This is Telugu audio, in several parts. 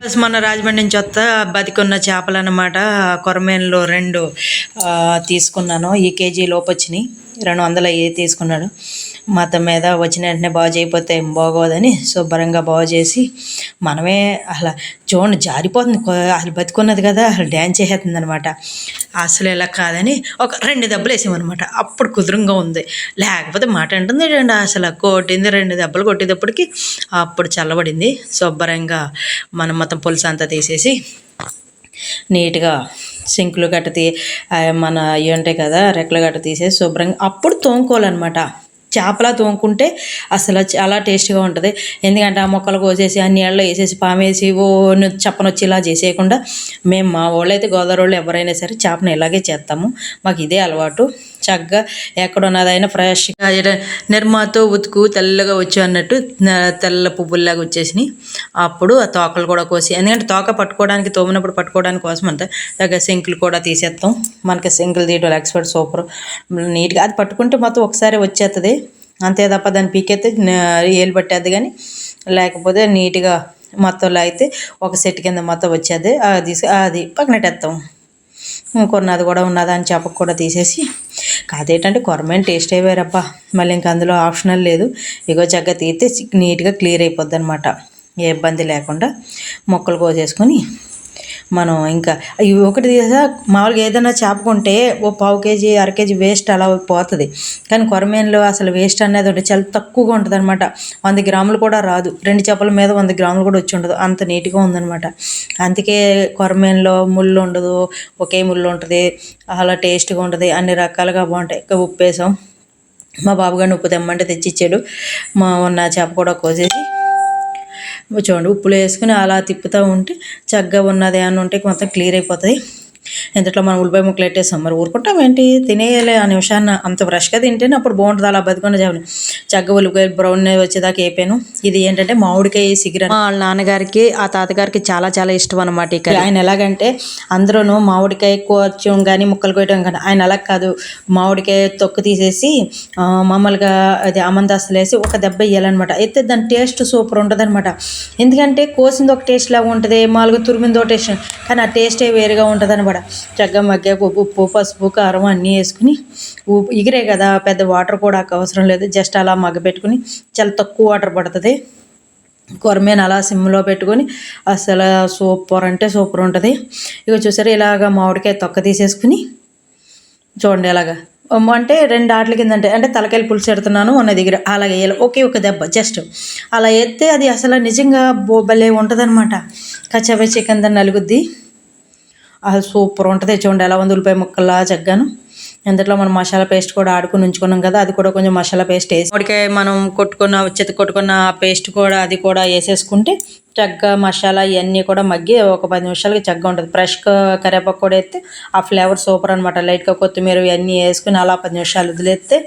ప్లస్ మొన్న రాజమండ్రి నుంచి వస్తా బతికున్న చేపలు అనమాట కొరమేన్లో రెండు తీసుకున్నాను. ఈ కేజీ లోపు వచ్చినాయి రెండు వందల ఏ తీసుకున్నాడు. మతం మీద వచ్చిన వెంటనే బాగు చేయకపోతే ఏం బాగోదని శుభ్రంగా బాగు చేసి మనమే అసలు చూడండి జారిపోతుంది. అసలు బతుకున్నది కదా అసలు డ్యాన్స్ చేసేస్తుంది అనమాట అసలు ఇలా కాదని ఒక రెండు దెబ్బలు వేసామన్నమాట. అప్పుడు కుదురుగా ఉంది. లేకపోతే మాట అంటుంది రెండు అసలు కొట్టింది రెండు దెబ్బలు కొట్టేటప్పటికి అప్పుడు చల్లబడింది. శుభ్రంగా మనం మొత్తం పులుసు అంతా తీసేసి నీట్గా సింకులు గట్ట తీ మన అవి ఉంటాయి కదా రెక్కలు గట్ట తీసేసి శుభ్రంగా అప్పుడు తోముకోవాలన్నమాట. చేపలా తోముకుంటే అసలు చాలా టేస్ట్గా ఉంటుంది. ఎందుకంటే ఆ మొక్కలు కోసేసి ఆ నీళ్ళలో వేసేసి పామేసి ఓ ను- చప్పనొచ్చి ఇలా చేసేయకుండా మేము మా వాళ్ళు అయితే గోదావరి వాళ్ళు ఎవరైనా సరే చేపను ఇలాగే చేస్తాము. మాకు ఇదే అలవాటు. చక్కగా ఎక్కడ ఉన్నదైనా ఫ్రెష్గా నిర్మాతో ఉతుకు తెల్లగా వచ్చి అన్నట్టు తెల్ల పువ్వుల్లాగా వచ్చేసినాయి. అప్పుడు ఆ తోకలు కూడా కోసి ఎందుకంటే తోక పట్టుకోవడానికి తోమినప్పుడు పట్టుకోవడానికి కోసం అంత దగ్గర సింకులు కూడా తీసేస్తాం. మనకి సింకులు తీయడం ఎక్స్పర్ట్ సూపర్. నీట్గా అది పట్టుకుంటే మొత్తం ఒకసారి వచ్చేస్తుంది అంతే తప్ప దాన్ని పీకైతే ఏలు పట్టేది కానీ లేకపోతే నీట్గా మొత్తంలో అయితే ఒక సెట్ కింద మొత్తం వచ్చేది అది తీసి అది పక్కనెట్టేస్తాం ఇంకొన్నది కూడా ఉన్నదా అని చెప్పక కూడా తీసేసి కాదేంటంటే కొరమైన టేస్ట్ అయ్యారబ్బా మళ్ళీ ఇంక అందులో ఆప్షనల్ లేదు. ఇగో చక్కగా తీస్తే నీట్గా క్లియర్ అయిపోద్ది అనమాట ఏ ఇబ్బంది లేకుండా మొక్కలు కోసేసుకొని మనం ఇంకా ఇవి ఒకటి తీసా మామూలుగా ఏదైనా చేప కొంటే ఓ పావు కేజీ అర కేజీ వేస్ట్ అలా పోతుంది. కానీ కొరమేన్లో అసలు వేస్ట్ అనేది ఉంటుంది చాలా తక్కువగా ఉంటుంది అనమాట వంద గ్రాములు కూడా రాదు. రెండు చేపల మీద వంద గ్రాములు కూడా వచ్చి ఉండదు. అంత నీట్గా ఉందన్నమాట. అందుకే కొరమేనులో ముళ్ళు ఉండదు ఒకే ముళ్ళు ఉంటుంది అలా టేస్ట్గా ఉంటుంది అన్ని రకాలుగా బాగుంటాయి. ఇంకా ఉప్పు వేసాం మా బాబు గారిని ఉప్పు తెమ్మంటే తెచ్చిచ్చాడు. మా ఉన్న చేప కూడా కోసేసి చూడండి ఉప్పులో వేసుకుని అలా తిప్పుతూ ఉంటే చక్కగా ఉన్నది అని ఉంటే మొత్తం క్లియర్ అయిపోతుంది. ఇంతట్లో మనం ఉల్లిపాయ ముక్కలు పెట్టేసాం మరి ఊరుకుంటాం ఏంటి? తినేయాలి ఆ నిమిషాన్ని అంత ఫ్రెష్గా తింటేనే అప్పుడు బాగుంటుంది. అలా బతుకున్న చేపని చక్కగా ఉల్లిపాయ బ్రౌన్ వచ్చేదాకా అయిపోయాను. ఇది ఏంటంటే మామిడికాయ సిగిర మా వాళ్ళ నాన్నగారికి ఆ తాతగారికి చాలా చాలా ఇష్టం అనమాట ఇక ఆయన ఎలాగంటే అందరూను మామిడికాయ కోచం కానీ ముక్కలు కోయటం కానీ ఆయన అలా కాదు. మామిడికాయ తొక్కు తీసేసి మామూలుగా అది అమందాస్తులు వేసి ఒక దెబ్బ వేయాలన్నమాట అయితే దాని టేస్ట్ సూపర్ ఉంటుంది అనమాట ఎందుకంటే కోసింది ఒక టేస్ట్ లాగా ఉంటుంది మామూలుగా తురిమింది ఒక టేస్ట్. కానీ ఆ టేస్టే వేరుగా ఉంటుంది అనమాట చక్కగా మగ్గా ఉప్పు ఉప్పు పసుపు కారం అన్నీ వేసుకుని ఉప్పు ఎగిరే కదా పెద్ద వాటర్ కూడా అవసరం లేదు. జస్ట్ అలా మగ్గబెట్టుకుని చాలా తక్కువ వాటర్ పడుతుంది. కొరమేను అలా సిమ్లో పెట్టుకొని అసలు సూపర్ అంటే సూపర్ ఉంటుంది. ఇక చూసారు ఇలాగ మామిడికాయ తొక్క తీసేసుకుని చూడండి ఇలాగా అమ్మ అంటే రెండు ఆటల కింద అంటే అంటే తలకాయలు పులుసు పెడుతున్నాను ఉన్న దగ్గర అలాగే వేయాలి ఒకే ఒక దెబ్బ జస్ట్ అలా వేస్తే అది అసలు నిజంగా బో- భలే ఉంటుంది అనమాట కచ్చబే చికెన్ దాన్ని నలుగుద్ది. అది సూపర్ ఉంటుంది. చూడండి ఎలా ఉంది ఉల్లిపాయ ముక్కల్లా చగ్గాను. ఇంతట్లో మనం మసాలా పేస్ట్ కూడా ఆడుకుని ఉంచుకున్నాం కదా అది కూడా కొంచెం మసాలా పేస్ట్ వేసి మామిడికాయ మనం కొట్టుకున్న చెత్త కొట్టుకున్న పేస్ట్ కూడా అది కూడా వేసేసుకుంటే చక్కగా మసాలా ఇవన్నీ కూడా మగ్గి ఒక పది నిమిషాలకి చక్కగా ఉంటుంది. ఫ్రెష్ కరివేపాకు కూడా వేస్తే ఆ ఫ్లేవర్ సూపర్ అనమాట లైట్గా కొత్తిమీర ఇవన్నీ వేసుకుని అలా పది నిమిషాలు వదిలేస్తే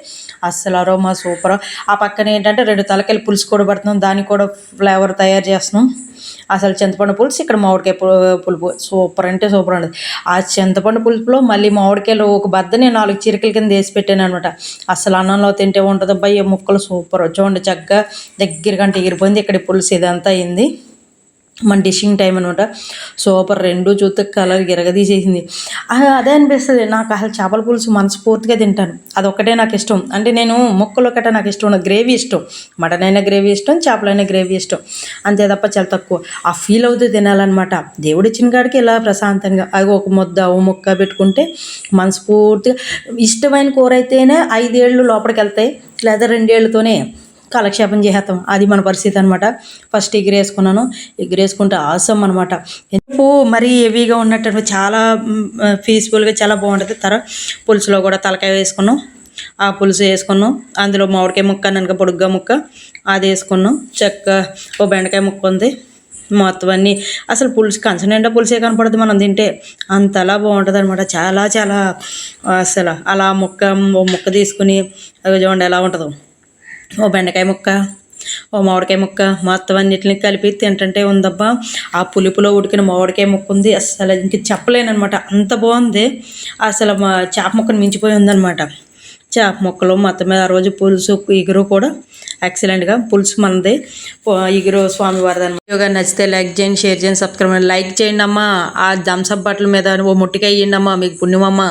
అస్సలు అరోమా సూపర్. ఆ పక్కన ఏంటంటే రెండు తలకాయలు పులుసు కూడా పడుతున్నాం దానికి కూడా ఫ్లేవర్ తయారు చేస్తున్నాం. అసలు చింతపండు పులుసు ఇక్కడ మామిడికాయ పులుపు సూపర్ అంటే సూపర్ ఉంటుంది ఆ చింతపండు పులుపులో మళ్ళీ మామిడికాయలు ఒక బద్దని నాలుగు చిరకల కింద వేసి పెట్టాను అనమాట అసలు అన్నంలో తింటే ఉంటుంది అబ్బాయి ముక్కలు సూపర్. చూడండి చక్కగా దగ్గర కంటే ఎగిరిపోయింది ఇక్కడ పులుసు ఇదంతా అయింది. మన డిషింగ్ టైం అనమాట. సూపర్ రెండు చూస్తే కలర్ గిరగదీసేసింది అదే అనిపిస్తుంది. నాకు అసలు చేపల పులుసు మనస్ఫూర్తిగా తింటాను. అదొక్కటే నాకు ఇష్టం. అంటే నేను ముక్కలు ఒకటే నాకు ఇష్టం ఉండదు. గ్రేవీ ఇష్టం. మటన్ అయినా గ్రేవీ ఇష్టం చేపలైనా గ్రేవీ ఇష్టం. అంతే తప్ప చాలా తక్కువ. ఆ ఫీల్ అవుతూ తినాలన్నమాట. దేవుడు ఇచ్చిన కాడికి ఇలా ప్రశాంతంగా అవి ఒక ముద్ద ఓ ముక్క పెట్టుకుంటే మనస్ఫూర్తిగా ఇష్టమైన కూర అయితేనే ఐదేళ్ళు లోపలికి వెళ్తాయి. లేదా రెండేళ్ళతోనే కాలక్షేపం చేసేస్తాం అది మన పరిస్థితి అనమాట ఫస్ట్ ఎగిరేసుకున్నాను ఎగిరేసుకుంటే ఆసం అనమాట ఎందుకు? మరీ హెవీగా ఉన్నట్టు చాలా పీస్ఫుల్గా చాలా బాగుంటుంది. తర పులుసులో కూడా తలకాయ వేసుకున్నాం. ఆ పులుసు వేసుకున్నాం. అందులో మామిడికాయ ముక్క ననక పొడుగ్గా ముక్క అది వేసుకున్నాం. చెక్క ఓ బెండకాయ ముక్క ఉంది. మొత్తం అన్నీ. అసలు పులుసు కంచ నిండా పులుసే కనపడుతుంది మనం తింటే. అంతలా బాగుంటుంది అనమాట చాలా చాలా అసలు అలా ముక్క ఓ ముక్క తీసుకుని చూడండి ఎలా ఉంటుందో. ఓ బెండకాయ ముక్క ఓ మామిడికాయ ముక్క మొత్తం అన్నిటిని కలిపి తింటుంటే ఉందబ్బా. ఆ పులుపులో ఉడికిన మామిడికాయ ముక్క ఉంది. అసలు ఇంక చెప్పలేనమాట అంత బాగుంది. అసలు మా చేప ముక్కను మించిపోయి ఉందన్నమాట. చేప ముక్కలు మొత్తం మీద ఆ రోజు పులుసు ఇగురు కూడా ఎక్సలెంట్గా పులుసు మనది. ఇగురు స్వామివారిది అనమాట వీడియో నచ్చితే లైక్ చేయండి షేర్ చేయండి సబ్స్క్రైబ్ లైక్ చేయండి అమ్మా. ఆ థమ్స్అప్ బట్టల మీద ఓ ముట్టికాయ ఇవ్వండి అమ్మా. మీకు పుణ్యమమ్మా.